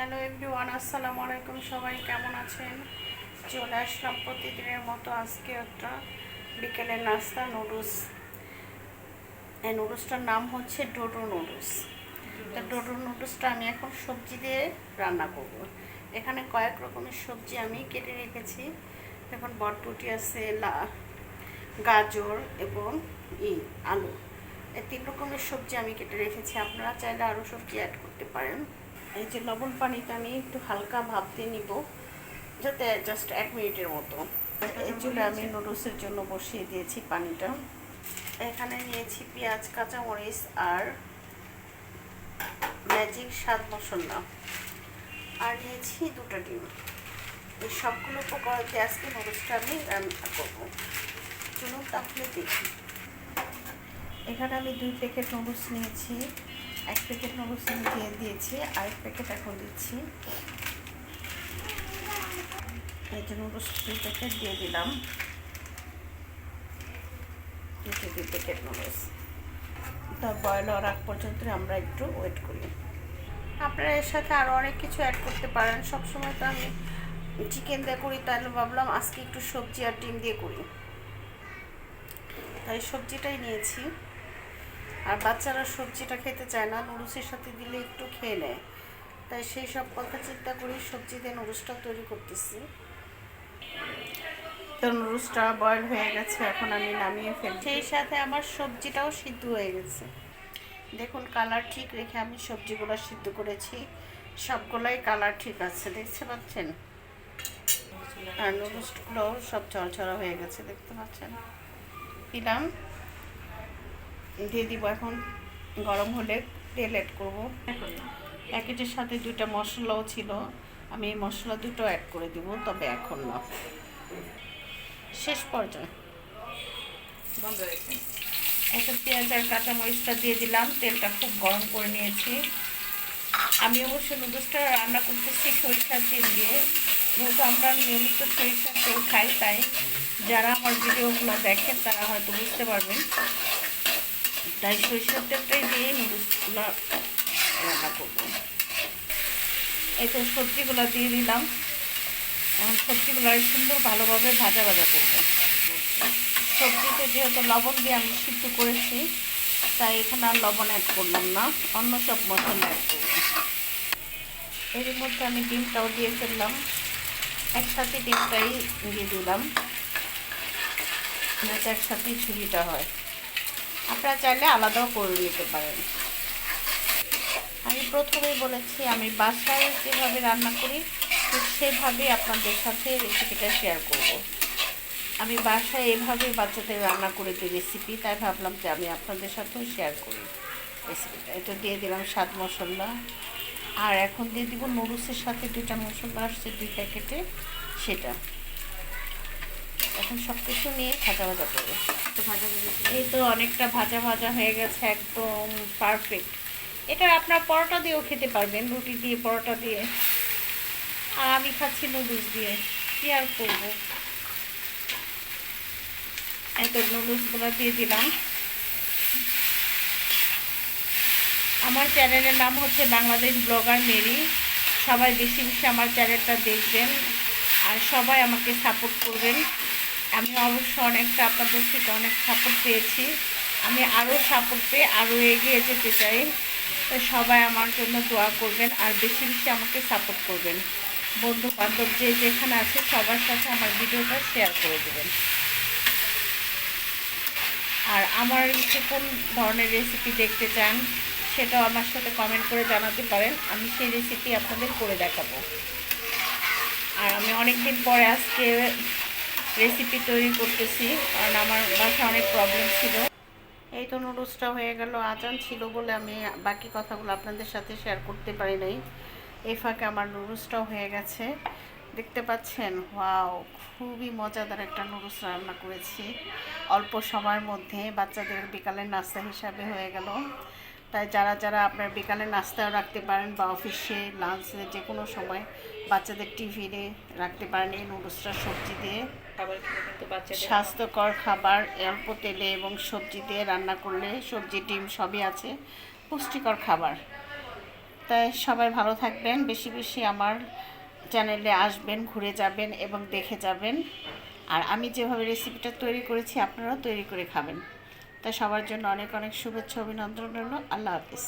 Hello everyone আসসালামু আলাইকুম সবাই কেমন আছেন? চলে আসলাম প্রতিদিনের মতো আজকে একটা বিকেলের নাস্তা নুডলস। এই নুডলসটার নাম হচ্ছে ডোডো নুডলস। তো ডোডো নুডলসটা আমি এখন সবজি দিয়ে রান্না করব। এখানে কয়েক রকমের সবজি আমি কেটে রেখেছি। এখন বটবুটি আছে লা গাজর এবং ই আলু। এই তিন রকমের সবজি আমি কেটে রেখেছি। আপনারা চাইলে আরও সবজি অ্যাড করতে পারেন। এই যে লবণ পানিটা আমি একটু হালকা ভাবতে নিব, যাতে জাস্ট এক মিনিটের মতো। এই চুলে আমি নুডলসের জন্য বসিয়ে দিয়েছি পানিটা। এখানে নিয়েছি পেঁয়াজ, কাঁচামরিচ আর ম্যাজিক স্বাদ মশলা। আর নিয়েছি দুটো ডিম। এই সবগুলো উপকরণ দিয়ে আজকে নুডলসটা আমি রান্না করব। চলুন তাহলে দেখি। এখানে আমি দুই প্যাকেট নুডলস নিয়েছি। এক প্যাকেট আমি দিয়ে দিয়েছি, আরেক প্যাকেট এখন দিচ্ছি। যে নুডলস দুই প্যাকেট দিয়ে দিলাম। যে দুই প্যাকেট নুডলস তা বয়ল হওয়ার আগ পর্যন্ত আমরা একটু ওয়েট করি। আপনারা এর সাথে আরও অনেক কিছু অ্যাড করতে পারেন। সবসময় তো আমি চিকেন দিয়ে করি, তাহলে ভাবলাম আজকে একটু সবজি আর ডিম দিয়ে করি। তাই সবজিটাই নিয়েছি। আর বাচ্চারা সবজিটা খেতে চায় না, নুডলসের সাথে দিলে একটু খেয়ে নেয়। তাই সেই সব কথা চিন্তা করি সবজি দিয়ে নুডলসটা তৈরি করতেছি। তো নুডলসটা বয়েল হয়ে গেছে, এখন আমি নামিয়ে ফেলছি। সেই সাথে আমার সবজিটাও সিদ্ধ হয়ে গেছে। দেখুন কালার ঠিক রেখে আমি সবজিগুলো সিদ্ধ করেছি। সবগুলোই কালার ঠিক আছে, দেখতে পাচ্ছেন? আর নুডলসগুলো সব চড়চড়া হয়ে গেছে, দেখতে পাচ্ছেন? দিলাম। দিয়ে দিব এখন। গরম হলে তেল অ্যাড করব। প্যাকেটের সাথে দুইটা মশলাও ছিল। আমি এই মশলা দুটো অ্যাড করে দিব তবে এখন না। শেষ পর্যায়ে। একটা পেঁয়াজ আর কাঁচামরিচটা দিয়ে দিলাম। তেলটা খুব গরম করে নিয়েছি। আমি অবশ্য নুডলসটা রান্না করতেছি সরিষার তেল দিয়ে। যেহেতু আমরা নিয়মিত সরিষার তেল খাই তাই যারা আমার ভিডিওগুলো দেখেন তারা হয়তো বুঝতে পারবেন। তাই সরিষার তেলটাই দিয়ে নুডলসগুলো রান্না করব। তো সবজিগুলো দিয়ে দিলাম। এখন সবজিগুলো সুন্দর ভালোভাবে ভাজা ভাজা করব। সবজিতে যেহেতু লবণ দিয়ে আমি সিদ্ধ করেছি, তাই এখানে আর লবণ অ্যাড করলাম না। অন্য সব মশলা অ্যাড করব। এর মধ্যে আমি ডিমটাও দিয়ে ফেললাম। একসাথে ডিমটাই দিয়ে দিলাম। যাতে একসাথেই ঝুড়িটা হয়। আপনারা চাইলে আলাদাও করে নিতে পারেন। আমি প্রথমেই বলেছি, আমি বাসায় যেভাবে রান্না করি, ঠিক সেভাবেই আপনাদের সাথে রেসিপিটা শেয়ার করব। আমি বাসায় এভাবে বাচ্চাদের রান্না করে দিই রেসিপি তাই ভাবলাম যে আমি আপনাদের সাথেও শেয়ার করি রেসিপিটা এটা দিয়ে দিলাম স্বাদ মশলা। আর এখন দিয়ে দিব নুডলসের সাথে দুইটা মশলা আসছে, দুই প্যাকেটে সেটা। এখন সব কিছু নিয়ে ভাজা ভাজা করব। এই তো অনেকটা ভাজা ভাজা হয়ে গেছে একদম পারফেক্ট এটা আপনার পরোটা দিয়েও খেতে পারবেন রুটি দিয়ে পরোটা দিয়ে। আর আমি খাচ্ছি নুডলস দিয়ে। কি আর করব? এই তো নুডলসগুলো দিয়ে দিলাম। আমার চ্যানেলের নাম হচ্ছে বাংলাদেশ ব্লগার মেরি। সবাই বেশি বেশি আমার চ্যানেলটা দেখবেন আর সবাই আমাকে সাপোর্ট করবেন। আমি অবশ্য অনেকটা আপনাদের থেকে অনেক সাপোর্ট পেয়েছি। আমি আরও সাপোর্ট পেয়ে আরও এগিয়ে যেতে চাই। সবাই আমার জন্য দোয়া করবেন আর বেশি বেশি আমাকে সাপোর্ট করবেন। বন্ধু বান্ধব যে যেখানে আছে সবার সাথে আমার ভিডিওটা শেয়ার করে দেবেন। আর আমার হচ্ছে কোন ধরনের রেসিপি দেখতে চান সেটাও আমার সাথে কমেন্ট করে জানাতে পারেন। আমি সেই রেসিপি আপনাদের করে দেখাবো। আর আমি অনেকদিন পরে আজকে রেসিপি তৈরি করতেছি, কারণ আমার বাসায় অনেক প্রবলেম ছিল। এই তো নুডলসটা হয়ে গেল। আজান ছিল বলে আমি বাকি কথাগুলো আপনাদের সাথে শেয়ার করতে পারি নাই। এই ফাঁকে আমার নুডলসটাও হয়ে গেছে। দেখতে পাচ্ছেন? ওয়াও খুবই মজাদার একটা নুডলস রান্না করেছি। অল্প সময়ের মধ্যে বাচ্চাদের বিকালের নাস্তা হিসাবে হয়ে গেল। তাই যারা যারা আপনার বিকালে নাস্তাও রাখতে পারেন বা অফিসে লাঞ্চে যে কোনো সময় বাচ্চাদের টিফিনে রাখতে পারেন এই নুডলসটা সবজি দিয়ে। স্বাস্থ্যকর খাবার অল্প তেলে এবং সবজি দিয়ে রান্না করলে সবজি ডিম সবই আছে পুষ্টিকর খাবার। তাই সবাই ভালো থাকবেন বেশি বেশি আমার চ্যানেলে আসবেন ঘুরে যাবেন এবং দেখে যাবেন। আর আমি যেভাবে রেসিপিটা তৈরি করেছি আপনারাও তৈরি করে খাবেন। তা সবার জন্য অনেক অনেক শুভেচ্ছা অভিনন্দন রইল। আল্লাহ হাফিজ।